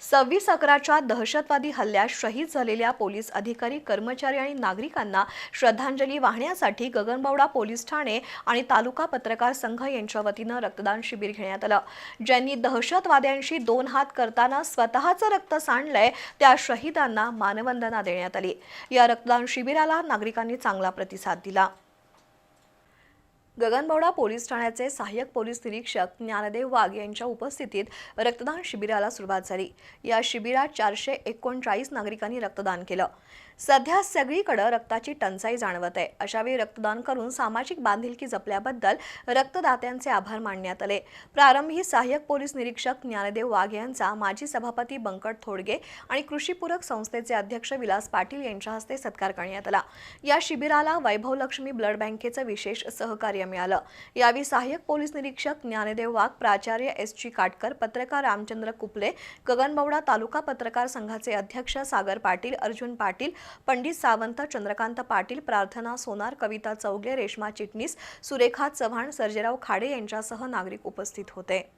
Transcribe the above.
सव्वीस अकराच्या दहशतवादी हल्ल्यात शहीद झालेल्या पोलीस अधिकारी कर्मचारी आणि नागरिकांना श्रद्धांजली वाहण्यासाठी गगनबावडा पोलीस ठाणे आणि तालुका पत्रकार संघ यांच्या वतीनं रक्तदान शिबिर घेण्यात आलं. ज्यांनी दहशतवाद्यांशी दोन हात करताना स्वतःचं रक्त सांडलंय त्या शहीदांना मानवंदना देण्यात आली. या रक्तदान शिबिराला नागरिकांनी चांगला प्रतिसाद दिला. गगनबावडा पोलीस ठाण्याचे सहाय्यक पोलीस निरीक्षक ज्ञानदेव वाघ यांच्या उपस्थितीत रक्तदान शिबिराला सुरुवात झाली. या शिबिरात चारशे एकोणचाळीस नागरिकांनी रक्तदान केलं. सध्या सगळीकडे रक्ताची टंचाई जाणवत आहे. अशावेळी रक्तदान करून सामाजिक बांधिलकी जपल्याबद्दल रक्तदात्यांचे आभार मानण्यात आले. प्रारंभी सहाय्यक पोलीस निरीक्षक ज्ञानदेव वाघ यांचा माजी सभापती बंकट थोडगे आणि कृषीपूरक संस्थेचे अध्यक्ष विलास पाटील यांच्या हस्ते सत्कार करण्यात आला. या शिबिराला वैभवलक्ष्मी ब्लड बँकेचं विशेष सहकार्य मिळालं. यावेळी सहाय्यक पोलीस निरीक्षक ज्ञानदेव वाघ प्राचार्य एस जी काटकर पत्रकार रामचंद्र कुपले गगनबवडा तालुका पत्रकार संघाचे अध्यक्ष सागर पाटील अर्जुन पाटील पंडित सावंत चंद्रकांत पाटील प्रार्थना सोनार कविता चौगले रेश्मा चिटणीस सुरेखा चव्हाण सर्जेराव खाडे यांच्यासह नागरिक उपस्थित होते.